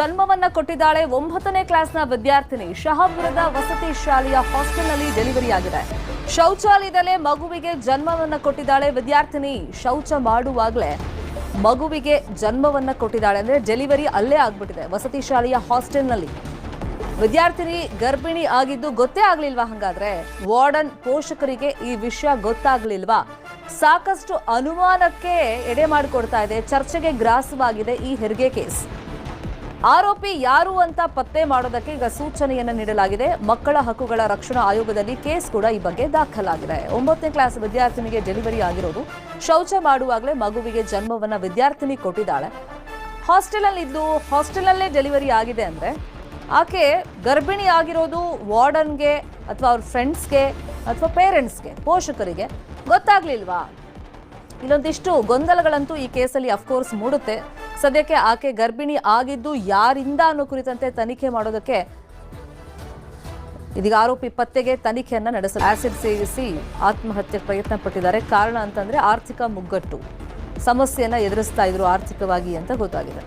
ಜನ್ಮವನ್ನ ಕೊಟ್ಟಿದ್ದಾಳೆ ಒಂಬತ್ತನೇ ಕ್ಲಾಸ್ನ ವಿದ್ಯಾರ್ಥಿನಿ. ಶಹಾಪುರದ ವಸತಿ ಶಾಲೆಯ ಹಾಸ್ಟೆಲ್ನಲ್ಲಿ ಡೆಲಿವರಿ ಆಗಿದೆ. ಶೌಚಾಲಯದಲ್ಲೇ ಮಗುವಿಗೆ ಜನ್ಮವನ್ನ ಕೊಟ್ಟಿದ್ದಾಳೆ ವಿದ್ಯಾರ್ಥಿನಿ. ಶೌಚ ಮಾಡುವಾಗಲೇ ಮಗುವಿಗೆ ಜನ್ಮವನ್ನ ಕೊಟ್ಟಿದ್ದಾಳೆ ಅಂದ್ರೆ ಡೆಲಿವರಿ ಅಲ್ಲೇ ಆಗ್ಬಿಟ್ಟಿದೆ ವಸತಿ ಶಾಲೆಯ ಹಾಸ್ಟೆಲ್ನಲ್ಲಿ. ವಿದ್ಯಾರ್ಥಿನಿ ಗರ್ಭಿಣಿ ಆಗಿದ್ದು ಗೊತ್ತೇ ಆಗ್ಲಿಲ್ವಾ ಹಂಗಾದ್ರೆ? ವಾರ್ಡನ್ ಪೋಷಕರಿಗೆ ಈ ವಿಷಯ ಗೊತ್ತಾಗ್ಲಿಲ್ವಾ? ಸಾಕಷ್ಟು ಅನುಮಾನಕ್ಕೆ ಎಡೆ ಮಾಡಿಕೊಡ್ತಾ ಇದೆ. ಚರ್ಚೆಗೆ ಗ್ರಾಸವಾಗಿದೆ ಈ ಹೆರಿಗೆ ಕೇಸ್. ಆರೋಪಿ ಯಾರು ಅಂತ ಪತ್ತೆ ಮಾಡೋದಕ್ಕೆ ಈಗ ಸೂಚನೆಯನ್ನು ನೀಡಲಾಗಿದೆ. ಮಕ್ಕಳ ಹಕ್ಕುಗಳ ರಕ್ಷಣಾ ಆಯೋಗದಲ್ಲಿ ಕೇಸ್ ಕೂಡ ಈ ಬಗ್ಗೆ ದಾಖಲಾಗಿದೆ. ಒಂಬತ್ತನೇ ಕ್ಲಾಸ್ ವಿದ್ಯಾರ್ಥಿನಿಗೆ ಡೆಲಿವರಿ ಆಗಿರೋದು. ಶೌಚ ಮಾಡುವಾಗಲೇ ಮಗುವಿಗೆ ಜನ್ಮವನ್ನು ವಿದ್ಯಾರ್ಥಿನಿ ಕೊಟ್ಟಿದ್ದಾಳೆ. ಹಾಸ್ಟೆಲಲ್ಲಿ ಇದ್ದು ಹಾಸ್ಟೆಲಲ್ಲೇ ಡೆಲಿವರಿ ಆಗಿದೆ ಅಂದ್ರೆ ಆಕೆ ಗರ್ಭಿಣಿ ಆಗಿರೋದು ವಾರ್ಡನ್ಗೆ ಅಥವಾ ಅವ್ರ ಫ್ರೆಂಡ್ಸ್ಗೆ ಅಥವಾ ಪೇರೆಂಟ್ಸ್ಗೆ, ಪೋಷಕರಿಗೆ ಗೊತ್ತಾಗ್ಲಿಲ್ವಾ? ಇಲ್ಲೊಂದಿಷ್ಟು ಗೊಂದಲಗಳಂತೂ ಈ ಕೇಸಲ್ಲಿ ಅಫ್ಕೋರ್ಸ್ ಮೂಡುತ್ತೆ. ಸದ್ಯಕ್ಕೆ ಆಕೆ ಗರ್ಭಿಣಿ ಆಗಿದ್ದು ಯಾರಿಂದ ಅನ್ನೋ ಕುರಿತಂತೆ ತನಿಖೆ ಮಾಡೋದಕ್ಕೆ ಇದೀಗ ಆರೋಪಿ ಪತ್ತೆಗೆ ತನಿಖೆಯನ್ನ ನಡೆಸಲು ಆಸಿಡ್ ಸೇವಿಸಿ ಆತ್ಮಹತ್ಯೆ ಪ್ರಯತ್ನ ಪಟ್ಟಿದ್ದಾರೆ. ಕಾರಣ ಅಂತಂದ್ರೆ ಆರ್ಥಿಕ ಮುಗ್ಗಟ್ಟು. ಸಮಸ್ಯೆಯನ್ನ ಎದುರಿಸ್ತಾ ಇದ್ರು ಆರ್ಥಿಕವಾಗಿ ಅಂತ ಗೊತ್ತಾಗಿದೆ.